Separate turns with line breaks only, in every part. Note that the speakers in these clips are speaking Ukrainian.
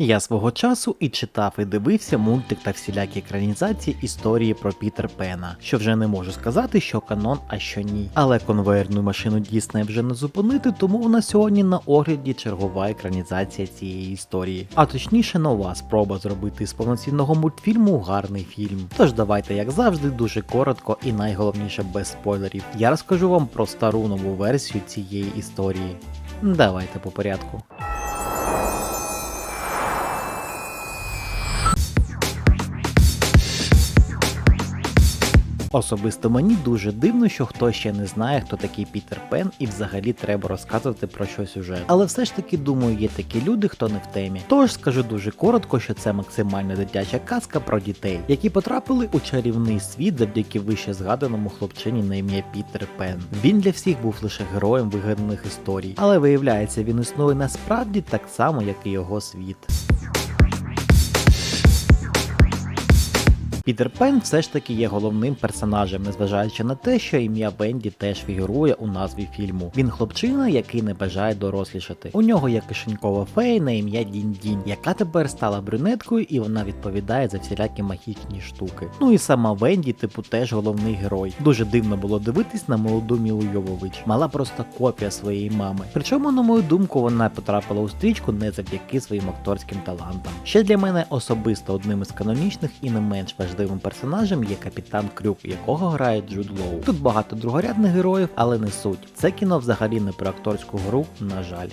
Я свого часу і читав, і дивився мультик та всілякі екранізації історії про Пітер Пена, що вже не можу сказати, що канон, а що ні. Але конвейерну машину Діснея вже не зупинити, тому в нас сьогодні на огляді чергова екранізація цієї історії. А точніше, нова спроба зробити з повноцінного мультфільму гарний фільм. Тож давайте, як завжди, дуже коротко і найголовніше без спойлерів. Я розкажу вам про стару нову версію цієї історії. Давайте по порядку. Особисто мені дуже дивно, що хтось ще не знає, хто такий Пітер Пен, і взагалі треба розказувати про що сюжет. Але все ж таки думаю, є такі люди, хто не в темі. Тож скажу дуже коротко, що це максимально дитяча казка про дітей, які потрапили у чарівний світ завдяки вище згаданому хлопчині на ім'я Пітер Пен. Він для всіх був лише героєм вигаданих історій, але виявляється, він існує насправді так само, як і його світ. Пітер Пен все ж таки є головним персонажем, незважаючи на те, що ім'я Венді теж фігурує у назві фільму. Він хлопчина, який не бажає дорослішати. У нього є кишенькова фея на ім'я Дінь-Дінь, яка тепер стала брюнеткою і вона відповідає за всілякі магічні штуки. Ну і сама Венді, типу, теж головний герой. Дуже дивно було дивитись на молоду Мілу Йовович. Мала просто копія своєї мами. Причому, на мою думку, вона потрапила у стрічку не завдяки своїм акторським талантам. Ще для мене особисто одним із канонічних і не менш важливим персонажем є капітан Крюк, якого грає Джуд Лоу. Тут багато другорядних героїв, але не суть. Це кіно взагалі не про акторську гру, на жаль.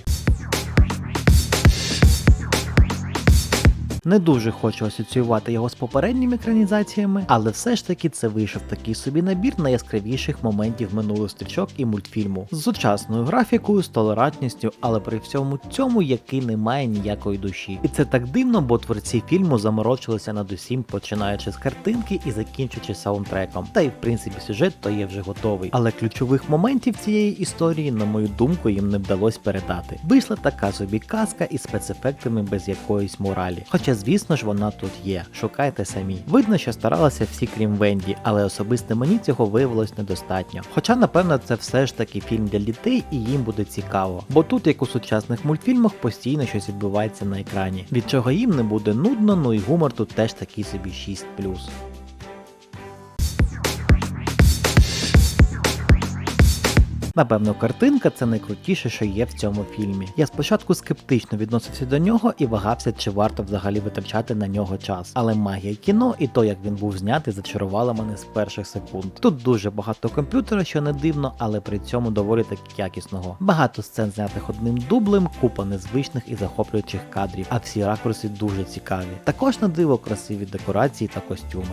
Не дуже хочу асоціювати його з попередніми екранізаціями, але все ж таки це вийшов такий собі набір найяскравіших моментів минулих стрічок і мультфільму з сучасною графікою, з толерантністю, але при всьому цьому який не має ніякої душі. І це так дивно, бо творці фільму заморочилися над усім, починаючи з картинки і закінчуючи саундтреком. Та й в принципі сюжет то є вже готовий. Але ключових моментів цієї історії, на мою думку, їм не вдалося передати. Вийшла така собі казка із спецефектами без якоїсь моралі. Хоча звісно ж, вона тут є. Шукайте самі. Видно, що старалися всі, крім Венді, але особисто мені цього виявилось недостатньо. Хоча, напевно, це все ж таки фільм для дітей і їм буде цікаво. Бо тут, як у сучасних мультфільмах, постійно щось відбувається на екрані. Від чого їм не буде нудно, ну і гумор тут теж такий собі 6+. Напевно, картинка це найкрутіше, що є в цьому фільмі. Я спочатку скептично відносився до нього і вагався, чи варто взагалі витрачати на нього час. Але магія кіно і то, як він був знятий, зачарувала мене з перших секунд. Тут дуже багато комп'ютера, що не дивно, але при цьому доволі таки якісного. Багато сцен знятих одним дублем, купа незвичних і захоплюючих кадрів, а всі ракурси дуже цікаві. Також на диво красиві декорації та костюми.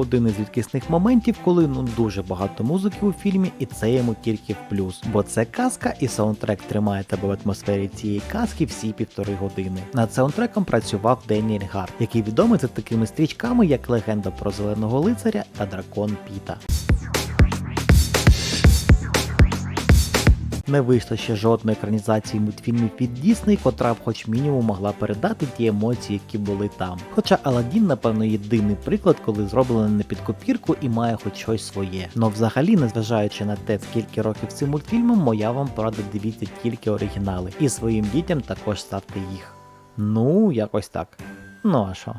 Один із рідкісних моментів, коли ну дуже багато музики у фільмі, і це йому тільки в плюс. Бо це казка, і саундтрек тримає тебе в атмосфері цієї казки всі півтори години. Над саундтреком працював Деніель Гарт, який відомий за такими стрічками, як легенда про зеленого лицаря та дракон Піта. Не вийшло ще жодної екранізації мультфільмів від Дісней, котра б хоч мінімум могла передати ті емоції, які були там. Хоча Аладдін, напевно, єдиний приклад, коли зроблено не під копірку і має хоч щось своє. Но взагалі, незважаючи на те, скільки років цим мультфільмом, моя вам порада дивіться тільки оригінали. І своїм дітям також ставте їх. Ну, якось так. Ну а що?